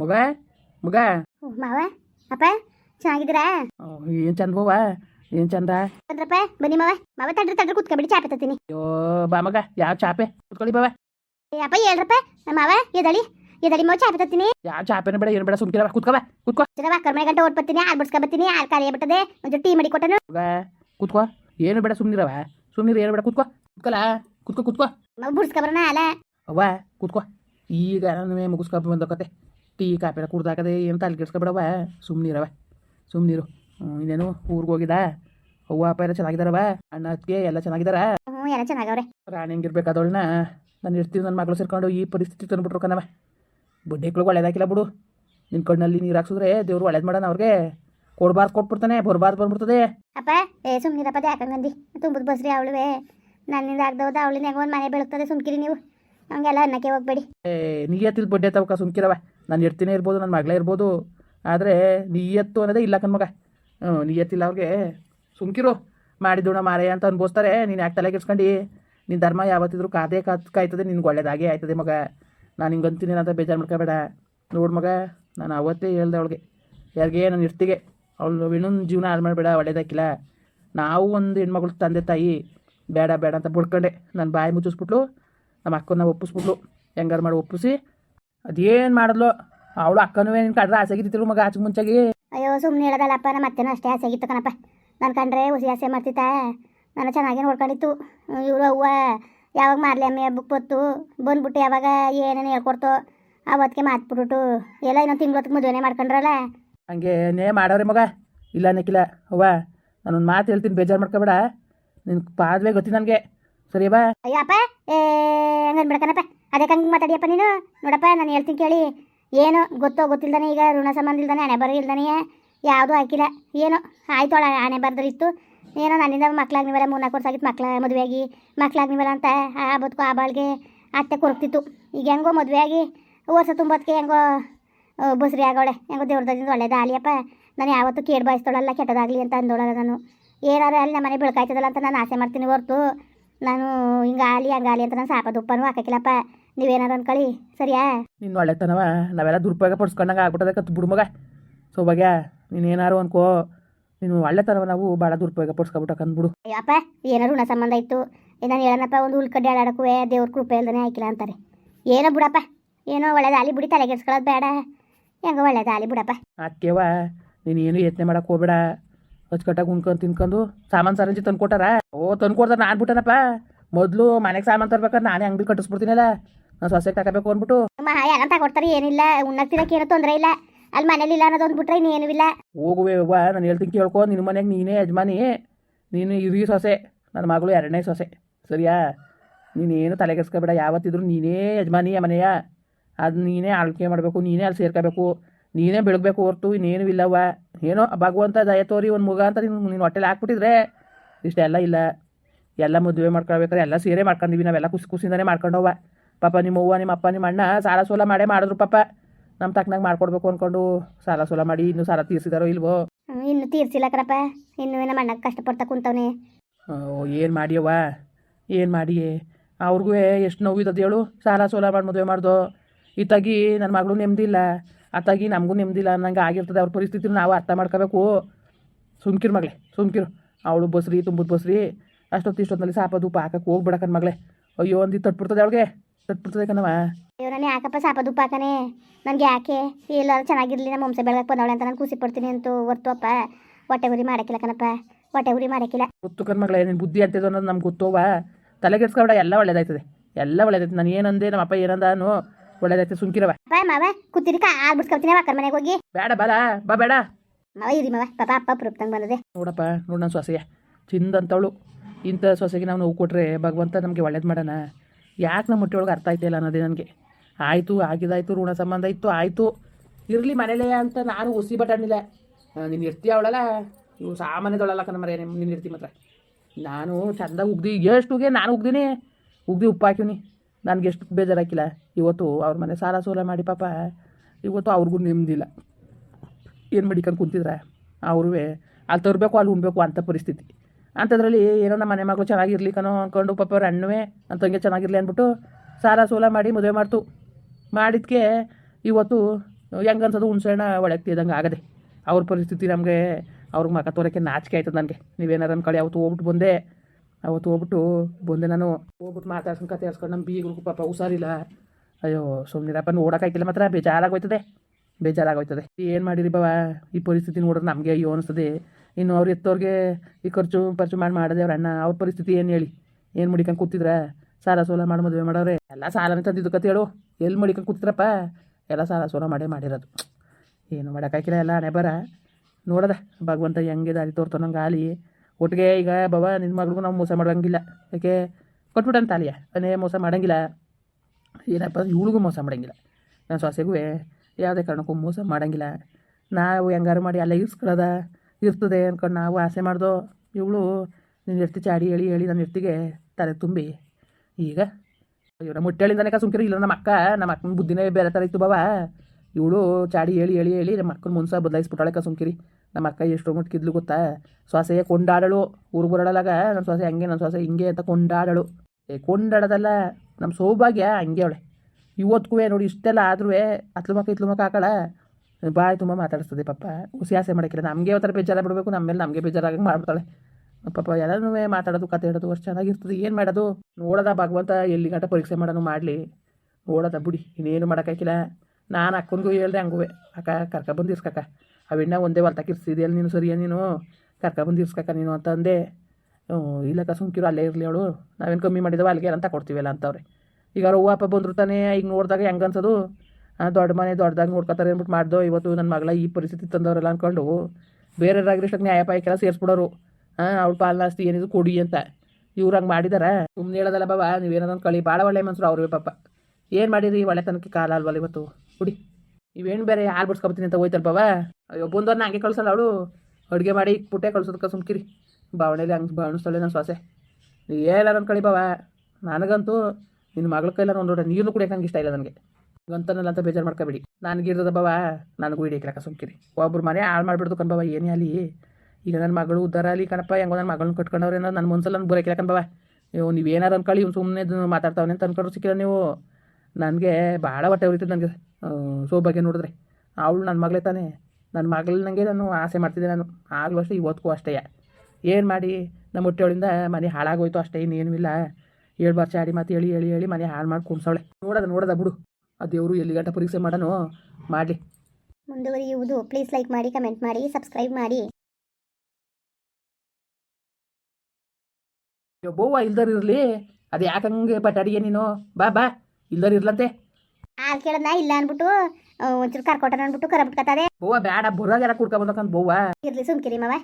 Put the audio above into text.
ಮಗ ಮಗ. ಮಾವ ಅಪ್ಪ ಚೆನ್ನಾಗಿದ್ದೀರಾ? ಏನು ಹೋವ ಏನು ಚಂದ? ಬಂದ್ರಪ್ಪ ಬನ್ನಿ ಮಾವ. ಮಾವ ತಡ್ರಿ ತಡ್ರಿ ಕುತ್ಕೊಬಿಡಿ ಚಾಪೆ ತತ್ತೀನಿ. ಅಯ್ಯೋ ಬಾ ಮಗ ಯಾವ ಚಾಪೆ? ಕುತ್ಕೊಳ್ಳಿ ಬಾವ ಅಪ್ಪ ಹೇಳ್ರಪ್ಪ. ಮಾವ ಎದಳಿ ಎದಳಿ ಮಾವ ಚಾಪೆ ತತ್ತೀನಿ. ಯಾವ ಚಾಪೆನ ಬೇಡ ಏನು ಬೇಡ ಸುಮ್ಕಿರ ಕುತ್ಕೋ ಬಾ ಕುತ್ಕೋ. ಜರವ ಕರ್ಮನೆ ಗಂಟೆ ಓಟ್ ಬರ್ತೀನಿ ಹಾಲು ಬಿಡ್ಸ್ಕೊ ಬರ್ತೀನಿ ಹಾಲು ಖಾಲಿ ಆಗ್ಬಿಟ್ಟದೆ. ಒಂದು ಟೀ ಮಾಡಿ ಕೊಟ್ಟನು. ಕುತ್ಕೋ. ಏನು ಬೇಡ ಸುಮ್ನಿರವ ಸುಮ್ನಿರ ಏನು ಬೇಡ ಕುತ್ಕೋ. ಕುತ್ಕಲ್ಲ ಕುತ್ಕೋ ಕುತ್ಕೋ. ಮಗ ಬಿಡ್ಸ್ಕೊ ಬರೋಣ ಹಾಲ. ಅವ್ವ ಕುತ್ಕೋ. ಈಗ ನಾನು ಮುಗಿಸ್ಕೊಬ ಬಂದಕತೆ ಟೀ ಕಾಪಿ ಕುಡ್ದಾಕದೆ ಏನು ತಲೆ ಸುಮ್ಮನಿರವ ಸುಮ್ಮನಿರು ಇನ್ನೇನು ಊರಿಗೆ ಹೋಗಿದ ಅವ್ವ ಅಪ್ಪ ಎಲ್ಲ ಚೆನ್ನಾಗಿದಾರವ ಅಣ್ಣ ಅತ್ತಿಗೆ ಎಲ್ಲ ಚೆನ್ನಾಗಿದಾರ ಹ್ಞೂ ಎಲ್ಲ ಚೆನ್ನಾಗವ್ರೆ. ರಾಣಿ ಹೆಂಗಿರ್ಬೇಕಾದವಳನ್ನ ನಾನು ಇರ್ತೀವಿ ನನ್ನ ಮಗಳು ಸೇರ್ಕೊಂಡು ಈ ಪರಿಸ್ಥಿತಿ ತಂದ್ಬಿಟ್ರು ಕಣವ ಬುಡ್ಡಿಕ್ಳಿಗೆ ಒಳ್ಳೇದಾಕಿಲ್ಲ ಬಿಡು. ನಿನ್ನ ಕಣ್ಣಲ್ಲಿ ನೀರು ಹಾಕ್ಸಿದ್ರೆ ದೇವ್ರು ಒಳ್ಳೇದು ಮಾಡೋಣ ಅವ್ರಿಗೆ. ಕೊಡ್ಬಾರ್ದು ಕೊಟ್ಬಿಡ್ತಾನೆ ಬರ್ಬಾರ್ದು ಬಂದ್ಬಿಡ್ತದೆ. ಅಪ್ಪ ಏ ಸುಮ್ಮನಿರಪ್ಪ ಯಾಕಂಗಂದಿ ತುಂಬುದು ಬಸ್ರಿ ಅವಳುವೆ. ನನ್ನಿಂದ ಆಗ್ದವ್ದು ಅವಳಿಂದ ಹೆಂಗೋ ಒಂದು ಮನೆ ಬೆಳಗ್ತದೆ ಸುಮ್ಕಿರಿ ನೀವು. ಹಂಗೆಲ್ಲ ಅನ್ನಕ್ಕೆ ಹೋಗ್ಬೇಡಿ. ಏ, ನೀಯತ್ತಿಲ್ ಬಡ್ಡೆ ತವಕ ಸುಮ್ಕಿರವ ನಾನು ಇರ್ತೀನಿ ಇರ್ಬೋದು ನನ್ನ ಮಗಳೇ ಇರ್ಬೋದು. ಆದರೆ ನೀಯತ್ತು ಅನ್ನೋದೇ ಇಲ್ಲ ಕಣ್ಮಗ ಹ್ಞೂ, ನೀಯತ್ತಿಲ್ಲ ಅವ್ರಿಗೆ. ಸುಮ್ಕಿರು. ಮಾಡಿದೋಣ ಮಾರೇ ಅಂತ ಅನ್ಬೋಸ್ತಾರೆ ನೀನು ಯಾಕೆ ತಲೆ ಕೆಡ್ಸ್ಕೊಂಡು? ನಿನ್ನ ಧರ್ಮ ಯಾವತ್ತಿದ್ರು ಕಾದೇ ಕಾತ್ ಕಾಯ್ತದೆ, ನಿನ್ಗೆ ಒಳ್ಳೇದಾಗೇ ಆಯ್ತದೆ ಮಗ. ನಾನು ಹಿಂಗೆ ಅಂತೀನಿ ಅಂತ ಬೇಜಾರು ಮಾಡ್ಕೋಬೇಡ. ನೋಡು ಮಗ, ನಾನು ಅವತ್ತೇ ಹೇಳ್ದೆ ಅವಳಿಗೆ. ಯಾರಿಗೆ? ನಾನು ಇರ್ತಿಗೆ ಅವಳು ಇನ್ನೊಂದು ಜೀವನ ಹಾಳು ಮಾಡಬೇಡ, ಒಳ್ಳೇದಾಕಿಲ್ಲ. ನಾವು ಒಂದು ಹೆಣ್ಮಗಳು ತಂದೆ ತಾಯಿ. ಬೇಡ ಬೇಡ ಅಂತ ಬಿಡ್ಕೊಂಡೆ ನನ್ನ ಬಾಯಿ ಮುಚ್ಚಿಸ್ಬಿಟ್ಲು. ನಮ್ಮ ಅಕ್ಕನ ಒಪ್ಪಿಸ್ಬಿಟ್ಲು ಹೆಂಗಾರು ಮಾಡಿ ಒಪ್ಪಿಸಿ. ಅದೇನು ಮಾಡಿದ್ಲು? ಅವಳು ಅಕ್ಕನೂ ನಿನ್ನ ಕಡ್ರೆ ಆಸೆಗಿದ್ದಿತ್ತು ಮಗ ಆಚೆ ಮುಂಚಾಗಿ? ಅಯ್ಯೋ ಸುಮ್ಮನೆ ಹೇಳದಲ್ಲಪ್ಪ ನಮ್ಮ ಅತ್ತೆನೂ ಅಷ್ಟೇ ಆಸೆಗಿತ್ತು ಕಣಪ್ಪ. ನಾನು ಕಂಡ್ರೆ ಹುಸಿ ಆಸೆ ಮಾಡ್ತಿತ್ತ. ನಾನು ಚೆನ್ನಾಗಿ ನೋಡ್ಕೊಂಡಿತ್ತು. ಇವರು ಅವ್ವ ಯಾವಾಗ ಮಾರ್ಲಿ ಅಮ್ಮೆ ಹಬ್ಬಕ್ಕೆ ಬತ್ತು ಬಂದ್ಬಿಟ್ಟು ಯಾವಾಗ ಏನೇನು ಹೇಳ್ಕೊಡ್ತು ಅವತ್ತಿಗೆ ಮಾತ್ಬಿಟ್ಬಿಟ್ಟು ಎಲ್ಲ ಇನ್ನೊಂದು ತಿಂಗ್ಳೊತ್ತಿಗೆ ಮದುವೆನೇ ಮಾಡ್ಕೊಂಡ್ರಲ್ಲ. ಹಂಗೆ ನೇ ಮಾಡೋರಿ ಮಗ. ಇಲ್ಲ ಅನ್ನಕ್ಕಿಲ್ಲ ಅವ್ವ ನಾನೊಂದು ಮಾತು ಹೇಳ್ತೀನಿ ಬೇಜಾರು ಮಾಡ್ಕೊಬೇಡ. ನಿನ್ನ ಪಾದವೇ ಗೊತ್ತಿ ನನಗೆ. ಸರಿ ಬಾ ಅಯ್ಯೋ ಅಪ್ಪ ಏ ಹಂಗನ್ ಬಿಡಕನಪ್ಪ. ಅದಕ್ಕೆ ಹಂಗೆ ಮಾತಾಡಿಯಪ್ಪ ನೀನು? ನೋಡಪ್ಪ, ನಾನು ಹೇಳ್ತೀನಿ ಕೇಳಿ. ಏನು ಗೊತ್ತೋ ಗೊತ್ತಿಲ್ದಾನೆ ಈಗ ಋಣ ಸಂಬಂಧ ಇಲ್ದಾನೆ, ಹಣೆ ಬರೋ ಇಲ್ದಾನೆ ಯಾವುದೂ ಹಾಕಿಲ್ಲ. ಏನು? ಆಯ್ತು ಅವಳ ಹಣೆ ಬರ್ದ್ರಿತ್ತು ಏನೋ ನನ್ನಿಂದ ಮಕ್ಳಾಗಿ ನೀವಲ್ಲ ಮೂರ್ನಾಲ್ಕು ವರ್ಷ ಆಗಿತ್ತು ಮಕ್ಳ, ಮದುವೆಯಾಗಿ. ಮಕ್ಳಾಗಿ ನೀವಲ್ಲ ಅಂತ ಆ ಬದುಕು, ಆ ಬಾಳ್ಗೆ ಅತ್ತೆ ಕೊರಕ್ತಿತ್ತು ಈಗ ಹೆಂಗೋ ಮದುವೆಯಾಗಿ, ವರ್ಷ ತುಂಬೋದಕ್ಕೆ ಹೆಂಗೋ ಬಸ್ರಿ ಆಗೋಳೆ ಹೆಂಗೋ ದೇವ್ರದಿಂದ ಒಳ್ಳೇದು ಆಲಿಯಪ್ಪ ನಾನು ಯಾವತ್ತೂ ಕೇಡ್ ಬಾಯಿಸ್ತೋಳಲ್ಲ, ಕೆಟ್ಟದಾಗಲಿ ಅಂತ ಅಂದೋಳಲ್ಲ ನಾನು. ಏನಾರು ಅಲ್ಲಿ ನಮ್ಮ ಮನೆ ಬೆಳಕಾಯ್ತದಲ್ಲ ಅಂತ ನಾನು ಆಸೆ ಮಾಡ್ತೀನಿ ಹೊರ್ತು. ನಾನು ಹಿಂಗೆ ಆಲಿ ಹಂಗೆ ಹಂಗಾಲಿ ಅಂತ ನಾನು ಸಾಪ ದುಪ್ಪನೂ ಹಾಕಕ್ಕಿಲ್ಲಪ್ಪ ನೀವೇನಾರು ಅನ್ಕೊಳ್ಳಿ. ಸರಿಯಾ? ನಿನ್ನ ಒಳ್ಳೆತನವ. ನಾವೆಲ್ಲ ದುರುಪಯೋಗ ಪಡಿಸ್ಕೊಂಡಂಗೆ ಆಗ್ಬಿಟ್ಟದೆ ಕತ್ತು ಬಿಡು ಮಗ. ಸೌಭಾಗ್ಯ ನೀನು ಏನಾರು ಅನ್ಕೋ. ನೀನು ಒಳ್ಳೆತನವ ನಾವು ಭಾಳ ದುರುಪಯೋಗ ಪಡಿಸ್ಕೊಬಿಟ್ಟು ಕಂದ್ಬಿಡು ಅಯ್ಯಪ್ಪ ಏನಾರು ಋಣ ಸಂಬಂಧ ಇತ್ತು. ನಾನು ಹೇಳನಪ್ಪ ಒಂದು ಉಳ್ಕಡ್ಡೆ ಆಡಾಡಕ್ಕೂ ದೇವ್ರ ಕೃಪೆ ಇಲ್ದೇ ಹಾಕಿಲ್ಲ ಅಂತಾರೆ. ಏನೋ ಬಿಡಪ್ಪ ಏನೋ ಒಳ್ಳೇದಾಲಿ ಬಿಡಿ ತಲೆಗೆಡ್ಸ್ಕೊಳ್ಳೋದು ಬೇಡ. ಹೆಂಗೋ ಒಳ್ಳೇದಾಲಿ ಬಿಡಪ್ಪ. ಅದಕ್ಕೆವ ನೀನು ಏನು ಯೋಚನೆ ಮಾಡಕ್ಕೆ ಹೋಗ್ಬೇಡ. ಅಚ್ಚುಕಟ್ಟಾಗಿ ಉಣ್ಕೊಂಡು ತಿನ್ಕೊಂಡು ಸಾಮಾನು ಸರಂಜಿ ತಂದು ಕೊಟ್ಟಾರ ಓ ತಂದ್ಕೊಡ್ತಾರೆ ನಾನು ಬಿಟ್ಟನಪ್ಪ. ಮೊದಲು ಮನೆಗೆ ಸಾಮಾನು ತರ್ಬೇಕಾದ್ರೆ ನಾನೇ ಅಂಗಡಿ ಕಟ್ಟಿಸ್ಬಿಡ್ತೀನಲ್ಲ. ನಾನು ಸೊಸೆಗೆ ತಗೋಬೇಕು ಅಂದ್ಬಿಟ್ಟು. ಯಾರಂತ ಕೊಡ್ತಾರೆ ಏನಿಲ್ಲ. ಉಣ್ಣಕ್ಕೆ ತಿನ್ನಕ್ಕೆ ಏನೋ ತೊಂದರೆ ಇಲ್ಲ. ಅಲ್ಲಿ ಮನೇಲಿ ಇಲ್ಲ ಅನ್ನೋದು ಬಿಟ್ರೆ ಇನ್ನೇನು ಇಲ್ಲ. ಹೋಗುವೆ ಅವ್ವ. ನಾನು ಹೇಳ್ತೀನಿ ಕೇಳ್ಕೊ. ನಿನ್ನ ಮನೆಗೆ ನೀನೇ ಯಜಮಾನಿ. ನೀನು ಹಿರಿ ಸೊಸೆ. ನನ್ನ ಮಗಳು ಎರಡನೇ ಸೊಸೆ. ಸರಿಯಾ? ನೀನೇನು ತಲೆಗೆಡ್ಸ್ಕೊಬೇಡ ಯಾವತ್ತಿದ್ರು ನೀನೇ ಯಜಮಾನಿ ಮನೆಯ. ಅದು ನೀನೇ ಆಳ್ಕೆ ಮಾಡಬೇಕು ನೀನೇ ಅಲ್ಲಿ ಸೇರ್ಕೋಬೇಕು. ನೀನೇ ಬೆಳಗ್ಬೇಕು ಹೊರ್ತು ಇನ್ನೇನು ಇಲ್ಲವ ಏನೋ ಭಗವಂತ ದಯ ತೋರಿ ಒಂದು ಮುಗ ಅಂತ ನೀನು ನೀನು ಹೊಟ್ಟೆಲಿ ಹಾಕ್ಬಿಟ್ಟಿದ್ರೆ ಇಷ್ಟೆಲ್ಲ ಇಲ್ಲ. ಎಲ್ಲ ಮದುವೆ ಮಾಡ್ಕೊಳ್ಬೇಕಾದ್ರೆ ಎಲ್ಲ ಸೀರೆ ಮಾಡ್ಕೊಂಡಿವಿ ನಾವೆಲ್ಲ ಖುಷಿ ಖುಷಿಯಿಂದನೇ ಮಾಡ್ಕೊಂಡವ್ವ ಪಾಪ ನಿಮ್ಮ ಅವ್ವ ನಿಮ್ಮ ಅಪ್ಪ ನಿಮ್ಮ ಅಣ್ಣ ಸಾಲ ಸೋಲ ಮಾಡೇ ಮಾಡಿದ್ರು ಪಾಪ. ನಮ್ಮ ತಕ್ಕನಾಗ ಮಾಡ್ಕೊಡ್ಬೇಕು ಅಂದ್ಕೊಂಡು ಸಾಲ ಸೋಲ ಮಾಡಿ ಇನ್ನೂ ಸಾಲ ತೀರ್ಸಿದಾರೋ ಇಲ್ವೋ? ಇನ್ನು ತೀರ್ಸಿಲ್ಲ ಕರಪ್ಪ ಇನ್ನು ನಮ್ಮ ಮಣ್ಣ ಕಷ್ಟಪಡ್ತಾ ಕುಂತವನೆ. ಏನು ಮಾಡಿಯವ್ವ? ಏನು ಮಾಡಿ ಅವ್ರಿಗೂ ಎಷ್ಟು ನೋವಿದ್ದದ್ದು ಹೇಳು? ಸಾಲ ಸೋಲ ಮಾಡಿ ಮದುವೆ ಮಾಡ್ದೋ? ಇತ್ತಾಗಿ ನನ್ನ ಮಗಳು ನೆಮ್ಮದಿಲ್ಲ ಅತ್ತಾಗಿ ನಮಗೂ ನೆಮ್ಮದಿಲ್ಲ ಅನ್ನಂಗೆ ಆಗಿರ್ತದೆ. ಅವ್ರ ಪರಿಸ್ಥಿತಿ ನಾವು ಅರ್ಥ ಮಾಡ್ಕೋಬೇಕು. ಸುಮ್ಕಿರು ಮಗಳೇ ಸುಮ್ಕಿರು. ಅವಳು ಬಸ್ರಿ ತುಂಬುದು ಬಸ್ರಿ ಅಷ್ಟೊತ್ತು ಇಷ್ಟೊತ್ತಿನಲ್ಲಿ ಸಾಪ ಧೂಪ ಹಾಕಕ್ಕೆ ಹೋಗ್ಬಿಡಕನ್ ಮಗಳೇ. ಅಯ್ಯೋ ಒಂದು ತಟ್ಬಿಡ್ತದೆ ಅವಳಿಗೆ. ತಟ್ಬಿಡ್ತದೆ ಕಣವ ಅಯ್ಯೋ ನಾನು ಯಾಕಪ್ಪ ಸಾಪ ಹಾಕನೆ? ನನಗೆ ಯಾಕೆ? ಎಲ್ಲರೂ ಚೆನ್ನಾಗಿರಲಿ ನಮ್ಮ ವಂಶ ಬೆಳಗಕ್ಕೆ ಬಂದವಳೆ ಅಂತ ನಾನು ಖುಷಿ ಪಡ್ತೀನಿ ಅಂತ ಹೊರ್ತು ಅಪ್ಪ ಹೊಟ್ಟೆ ಉರಿ ಮಾಡಕ್ಕಿಲ್ಲ ಕಣಪ್ಪ. ಹೊಟ್ಟೆ ಉರಿ ಮಾಡಕ್ಕಿಲ್ಲ. ಗೊತ್ತು ಕಣ್ ಮಗಳೇ ನಿನ್ನ ಬುದ್ಧಿ ಅಂತಿದ್ದು ಅನ್ನೋದು ನಮ್ಗೆ ಗೊತ್ತೋವ ತಲೆಗೆಡ್ಸ್ಕೊಬೇಡ ಎಲ್ಲ ಒಳ್ಳೇದಾಯ್ತದೆ. ಎಲ್ಲ ಒಳ್ಳೇದಾಯ್ತು ನಾನು ಏನಂದೆ ನಮ್ಮ ಅಪ್ಪ ಏನಂದಾನು ಒಳ್ಳೇದೈತೆ ಸುಮ್ಕಿರವ ಅಪ್ಪ ಮಾವ ಕೂತಿರಿಕ ಕಾಲ್ ಬಿಡ್ಸ್ಕೊಳ್ತೀನಿ ಅಕ್ಕರ ಮನೆಗೆ ಹೋಗಿ. ಬೇಡ ಬಾಲ ಬಾ ಬೇಡ. ಮಾವ ಇರಿ ಮಾವ ಪಾಪ ಅಪ್ಪ ಪ್ರೂಪ್ತಂಗೆ ಬಂದದೆ. ನೋಡಪ್ಪ ನೋಡ ನನ್ನ ಸೊಸೆಯ ಚಿಂದಂತವಳು. ಇಂಥ ಸೊಸೆಗೆ ನಾವು ನೋವು ಕೊಟ್ರೆ ಭಗವಂತ ನಮಗೆ ಒಳ್ಳೇದು ಮಾಡೋಣ. ಯಾಕೆ ನಮ್ಮ ಮೊಟ್ಟೆ ಒಳಗೆ ಅರ್ಥ ಆಯ್ತಿಲ್ಲ ಅನ್ನೋದೇ ನನಗೆ. ಆಯಿತು ಆಗಿದಾಯ್ತು ಋಣ ಸಂಬಂಧ ಇತ್ತು ಆಯಿತು. ಇರಲಿ ಮನೇಲೇ ಅಂತ ನಾನು ಉಸಿ ಬಟಾಣಿಲ್ಲ ನೀನು ಇರ್ತೀಯ ಅವಳಲ್ಲ? ಇವು ಸಾಮಾನ್ಯದೊಳಲ್ಲ ಮರೆಯ ನಿಮ್ಮ ನೀನು ಇರ್ತೀನಿ ಮಾತ್ರ. ನಾನು ಚಂದ ಉಗ್ದಿ ಎಷ್ಟುಗೆ ನಾನು ಉಗ್ದೀನಿ. ಉಗ್ದಿ ಉಪ್ಪು ಹಾಕಿವ್ನಿ ನನಗೆ ಎಷ್ಟು ಬೇಜಾರಾಕಿಲ್ಲ ಇವತ್ತು ಅವ್ರ ಮನೆ ಸಾಲ ಸೋಲ ಮಾಡಿ ಪಾಪ ಇವತ್ತು ಅವ್ರಿಗೂ ನೆಮ್ಮದಿಲ್ಲ ಏನು ಮಡಿಕೊಂಡು ಕುಂತಿದ್ರೆ? ಅವ್ರೂ ಅಲ್ಲಿ ತರಬೇಕು ಅಲ್ಲಿ ಉಣ್ಬೇಕು ಅಂತ ಪರಿಸ್ಥಿತಿ. ಅಂಥದ್ರಲ್ಲಿ ಏನೋ ನಮ್ಮ ಮನೆ ಮಗಳು ಚೆನ್ನಾಗಿರ್ಲಿ ಕಣೋ ಅಂದ್ಕೊಂಡು ಪಾಪ ಅವ್ರ ಅಣ್ಣವೇ ಅಂತಂಗೆ ಚೆನ್ನಾಗಿರಲಿ ಅಂದ್ಬಿಟ್ಟು ಸಾಲ ಸೋಲ ಮಾಡಿ ಮದುವೆ ಮಾಡ್ತು. ಮಾಡಿದ್ಕೆ ಇವತ್ತು ಹೆಂಗೆ ಅನ್ಸೋದು ಹುಣ್ಸೆಣ್ಣ ಒಳಗೆ ತಿದ್ದಂಗೆ ಆಗದೆ. ಅವ್ರ ಪರಿಸ್ಥಿತಿ ನಮಗೆ ಅವ್ರಿಗೆ ಮಕ ತೋರೋಕ್ಕೆ ನಾಚಿಕೆ ಆಯ್ತದ ನನಗೆ. ನೀವೇನಾರು ಅನ್ಕೊಳ್ಳಿ ಅವತ್ತು ಹೋಗ್ಬಿಟ್ಟು ಬಂದೆ. ಅವತ್ತು ಹೋಗ್ಬಿಟ್ಟು ಬಂದೆ ನಾನು. ಹೋಗ್ಬಿಟ್ಟು ಮಾತಾಡ್ಸ್ಕೊಂಡು ಕತೆ ಆಡ್ಸ್ಕೊಂಡು ನಮ್ಮ ಬೀಗ್ರಿಗೂ ಪಾಪ ಹುಷಾರಿಲ್ಲ. ಅಯ್ಯೋ ಸುಮ್ಮನಿರಪ್ಪ ನೋಡೋಕ್ಕಾಯ್ತಿಲ್ಲ ಮಾತ್ರ, ಬೇಜಾರಾಗೋಯ್ತದೆ. ಬೇಜಾರಾಗೋಯ್ತದೆ. ಏನು ಮಾಡಿರಿ ಬಾವ? ಈ ಪರಿಸ್ಥಿತಿ ನೋಡಿದ್ರೆ ನಮಗೆ ಅಯ್ಯೋ ಅನಿಸ್ತದೆ. ಇನ್ನು ಅವ್ರು ಎತ್ತೋರಿಗೆ ಈ ಖರ್ಚು ಪರ್ಚು ಮಾಡಿ ಮಾಡಿದೆ ಅವ್ರ ಅಣ್ಣ, ಅವ್ರ ಪರಿಸ್ಥಿತಿ ಏನು ಹೇಳಿ? ಏನು ಮಡಿಕೊಂಡು ಕೂತಿದ್ರ? ಸಾಲ ಸೋಲ ಮಾಡಿ ಮದುವೆ ಮಾಡೋರೆ. ಎಲ್ಲ ಸಾಲನೇ ತಂದಿದ್ದು ಕತೆ ಹೇಳು. ಎಲ್ಲಿ ಮಡಿಕೊಂಡು ಕೂತಿದ್ರಪ್ಪ? ಎಲ್ಲ ಸಾಲ ಸೋಲ ಮಾಡೇ ಮಾಡಿರೋದು. ಏನು ಮಾಡೋಕ್ಕಾಗಿಲ್ಲ ಎಲ್ಲ ಹಣೆ ಬರ ನೋಡದ, ಭಗವಂತ ಹೆಂಗೆ ದಾರಿ ತೋರ್ತಾನಂಗೆ ಆಲಿ ಒಟ್ಟಿಗೆ ಈಗ ಬಾಬಾ ನಿನ್ನ ಮಗಳಿಗೂ ನಾವು ಮೋಸ ಮಾಡೋಂಗಿಲ್ಲ ಯಾಕೆ? ಕೊಟ್ಬಿಟ್ಟಂತ ತಾಲಿಯ ಅನೇ ಮೋಸ ಮಾಡೋಂಗಿಲ್ಲ. ಏನಪ್ಪ, ಇವಳಿಗೂ ಮೋಸ ಮಾಡೋಂಗಿಲ್ಲ. ನನ್ನ ಸೊಸೆಗೂ ಯಾವುದೇ ಕಾರಣಕ್ಕೂ ಮೋಸ ಮಾಡೋಂಗಿಲ್ಲ. ನಾವು ಹೆಂಗಾರು ಮಾಡಿ ಅಲ್ಲೇ ಇರ್ಸ್ಕೊಳ್ಳೋದ? ಇರ್ತದೆ ಅಂದ್ಕೊಂಡು ನಾವು ಆಸೆ ಮಾಡ್ದೋ? ಇವಳು ನಿನ್ನ ಇರ್ತಿ ಚಾಡಿ ಹೇಳಿ ಹೇಳಿ ನನ್ನ ಇರ್ತಿಗೆ ತಲೆ ತುಂಬಿ. ಈಗ? ಇವರ ಮುಟ್ಟೆಳಿಂದನೇ ಸುಮ್ಕಿರಿ. ಇಲ್ಲ, ನಮ್ಮ ಅಕ್ಕ, ನಮ್ಮ ಅಕ್ಕನ ಬುದ್ಧಿನೇ ಬೇರೆ ಥರ ಇತ್ತು ಬಾಬಾ. ಇವಳು ಚಾಡಿ ಹೇಳಿ ಹೇಳಿ ಹೇಳಿ ನಮ್ಮ ಅಕ್ಕನ ಮುನ್ಸ ಬದಲಾಯಿಸ್ಬಿಟ್ಟಾಳೆ ಸುಮ್ಕಿರಿ. ನಮ್ಮ ಅಕ್ಕ ಎಷ್ಟು ಮುಟ್ಕಿದ್ಲು ಗೊತ್ತಾ? ಸೊಸೆಯ ಕೊಂಡಾಡಳು. ಊರು ಬರಡಲಾಗ ನನ್ನ ಸೊಸೆ ಹಂಗೆ ನನ್ನ ಸ್ವಾಸೆ ಹಿಂಗೆ ಅಂತ ಕೊಂಡಾಡಳು. ಏ, ಕೊಂಡಾಡೋದಲ್ಲ ನಮ್ಮ ಸೌಭಾಗ್ಯ ಹಂಗೆ ಅವಳೆ. ಇವತ್ತಿಗೂ ನೋಡಿ ಇಷ್ಟೆಲ್ಲ ಆದ್ರೂ ಅತ್ಲು ಮಕ್ಕ, ಇತ್ಲು ಮಕ್ಕ ಹಾಕಳ ಬಾಯಿ ತುಂಬ ಮಾತಾಡಿಸ್ತದೆ ಪಾಪ. ಹುಸಿ ಆಸೆ ಮಾಡೋಕ್ಕಿಲ್ಲ. ನಮಗೆ ಯಾವ ಥರ ಬೇಜಾರ ಬಿಡಬೇಕು ನಮ್ಮ ಮೇಲೆ ನಮಗೆ ಬೇಜಾರಾಗಂಗೆ ಮಾಡ್ಬಿಡ್ತಾಳೆ. ಪಾಪ ಎಲ್ಲನೂ ಮಾತಾಡೋದು, ಕತೆ ಹೇಳೋದು ಅಷ್ಟು ಚೆನ್ನಾಗಿರ್ತದೆ. ಏನು ಮಾಡೋದು? ನೋಡೋದ ಭಗವಂತ ಎಲ್ಲಿ ಗಂಟ ಪರೀಕ್ಷೆ ಮಾಡೋನು ಮಾಡಲಿ. ನೋಡೋದ ಬಿಡಿ, ಇನ್ನೇನು ಮಾಡೋಕ್ಕಾಗಿಲ್ಲ ನಾನು ಅಕ್ಕನಿಗೂ ಹೇಳ್ದೆ ಹಂಗೂ ಅಕ್ಕ ಕರ್ಕೊಬಂದು ಇರ್ಸ್ಕಕ್ಕ ಅವೆಣ್ಣ ಒಂದೇ ಹೊಲ್ತಕ್ಕೆ ಅಲ್ಲಿ ನೀನು ಸರಿಯ ನೀನು? ಕರ್ಕೊಬಂದು ಇರ್ಸ್ಕಾಕ ನೀನು ಅಂತ ಅಂದೆ. ಇಲ್ಲಕ್ಕ ಸುಮ್ಕಿರು, ಅಲ್ಲೇ ಇರಲಿ ಅವಳು. ನಾವೇನು ಕಮ್ಮಿ ಮಾಡಿದವ, ಅಲ್ಲಿಗೆ ಅಂತ ಕೊಡ್ತೀವಲ್ಲ ಅಂತವ್ರೆ. ಈಗ ಅವ್ರು ಅವ್ವ ಬಂದರು ತಾನೇ, ಈಗ ನೋಡಿದಾಗ ಹೆಂಗೆ ಅನ್ಸೋದು? ದೊಡ್ಡ ಮನೆ ದೊಡ್ಡದಾಗಿ ನೋಡ್ಕೊತಾರೆ ಅಂದ್ಬಿಟ್ಟು ಮಾಡ್ದೋ, ಇವತ್ತು ನನ್ನ ಮಗಳ ಈ ಪರಿಸ್ಥಿತಿ ತಂದವರೆಲ್ಲ ಅಂದ್ಕೊಂಡು ಬೇರೆಯವ್ರಾಗ್ರಿ ಇಷ್ಟಕ್ಕೆ ನ್ಯಾಯ ಕೆಲಸ ಸೇರಿಸ್ಬಿಡೋರು ಹಾಂ ಅವಳು ಪಾಲನಾಸ್ತಿ ಏನಿದು ಕೊಡಿ ಅಂತ. ಇವ್ರು ಹಂಗೆ ಮಾಡಿದಾರೆ? ಸುಮ್ಮನೆ ಹೇಳೋದಲ್ಲ ಬಾಬಾ ನೀವೇನಾದ್ರು ಕಳಿ ಭಾಳ ಒಳ್ಳೆ ಮನ್ಸರು ಅವ್ರಿಗೆ ಪಾಪ. ಏನು ಮಾಡಿರಿ ಒಳ್ಳೆತನಕ್ಕೆ ಕಾಲ ಅಲ್ವಲ್ಲ ಇವತ್ತು? ಕುಡಿ. ಇವೇನು ಬೇರೆ ಹಾಲು ಬಿಡ್ಸ್ಕೊಬತ್ತೀನಿ ಅಂತ ಹೋಯ್ತಲ್ಪ ಬಾಬಾ ಅಯ್ಯೋ ಬಂದವ್ರನ್ನ ಹಂಗೆ ಕಳ್ಸಲ್ಲ ಅವಳು. ಅಡುಗೆ ಮಾಡಿ ಪುಟ್ಟೆ ಕಳ್ಸೋದಕ್ಕೆ ಸುಮ್ಕಿರಿ. ಬಾವಣೆಲಿ ಹಂಗೆ ಬಾವಣಿಸ್ತಾಳೆ ನನ್ನ ಸ್ವಾಸೆ ನೀ ಏನಾರ ಅನ್ಕೊಳ್ಳಿ ಬಾವ ನನಗಂತೂ ನಿನ್ನ ಮಗಳ ಕೈಲ ಒಂದು ನೀರು ಕುಡಿಯೋಕೆ ಇಷ್ಟ ಇಲ್ಲ ನನಗೆ. ಗಂತನಲ್ಲ ಅಂತ ಬೇಜಾರು ಮಾಡ್ಕೋಬೇಡಿ. ನನಗಿರೋದ ಬಾವ ನನಗೂ ಹಿಡಿಯಕ್ಲಕ್ಕ ಸುಮ್ಕಿರಿ. ಒಬ್ರು ಮನೆ ಹಾಳು ಮಾಡಿಬಿಡ್ದು ಕಣ್ ಬಾವ ಏನೇ ಅಲ್ಲಿ ಈಗ ನನ್ನ ಮಗಳು ಉದ್ದಾರ ಅಲ್ಲಿ ಕಣಪ್ಪ, ಹೆಂಗೋ ನನ್ನ ಮಗಳನ್ನ ಕಟ್ಕೊಂಡವ್ರೆ ನನ್ನ ಮುನ್ಸಲ್ಲ ನನ್ನ ಬರೋಕಿಲ್ಲ ಕಣ್ ಬಾವ ನೀವು ನೀವು ಏನಾರು ಅನ್ಕೊಳ್ಳಿ ಇವ್ನು ಸುಮ್ಮನೆ ಮಾತಾಡ್ತಾವನೆ ಅಂತ ಅನ್ಕೊಂಡ್ರು ಸಿಕ್ಕಿಲ್ಲ ನೀವು. ನನಗೆ ಭಾಳ ಹೊಟ್ಟೆ ಉರಿತದೆ ನನಗೆ. ಸೌಭಾಗ್ಯ ನೋಡಿದ್ರೆ. ಅವಳು ನನ್ನ ಮಗಳೇ ತಾನೇ. ನನ್ನ ಮಗಳ ನನಗೆ ನಾನು ಆಸೆ ಮಾಡ್ತಿದ್ದೆ ನಾನು. ಆಗಲೂ ಅಷ್ಟೇ ಇವತ್ತಿಗೂ ಅಷ್ಟೇ. ಏನು ಮಾಡಿ? ನಮ್ಮ ಹೊಟ್ಟೆಯೊಳಿಂದ ಮನೆ ಹಾಳಾಗೋಯ್ತು ಅಷ್ಟೇ ಇನ್ನೇನೂ ಇಲ್ಲ. ಏಳು ವರ್ಷ ಆಡಿ ಮತ್ತೆ ಹೇಳಿ ಹೇಳಿ ಹೇಳಿ ಮನೆ ಹಾಳು ಮಾಡಿ ಕುಣ್ಸವಳೆ ನೋಡೋದ ನೋಡೋದ ಬಿಡು. ಆ ದೇವರು ಎಲ್ಲಿ ಗಂಟ ಪರೀಕ್ಷೆ ಮಾಡೋನು ಮಾಡಲಿ. ಮುಂದುವರಿಯುವುದು. ಪ್ಲೀಸ್ ಲೈಕ್ ಮಾಡಿ ಕಮೆಂಟ್ ಮಾಡಿ ಸಬ್ಸ್ಕ್ರೈಬ್ ಮಾಡಿ. ಬೋವ ಇಲ್ದರಿರಲಿ ಅದು ಯಾಕಂಗೆ ಬಟಾಡಿಗೆ ನೀನು? ಬಾ ಬಾ. ಇಲ್ದರ್ ಇರ್ಲಂತೆ ಹಾಲು ಕೇಳದ್ನ? ಇಲ್ಲ ಅನ್ಬಿಟ್ಟು ಒಂಚೂರು ಕರ್ಕೊಟ್ಟನ ಅಂದ್ಬಿಟ್ಟು ಕರಬಿಟ್ಕತ್ತದೆ. ಬೋವ ಬೇಡ ಬುರ್ರಾಗೆಲ್ಲ ಕುಡ್ಕೊಂಬಂದಕ್ಕಂತ ಬೋವ ಇರ್ಲಿ ಸುಮ್ಕಿರಿ ಮಾವ.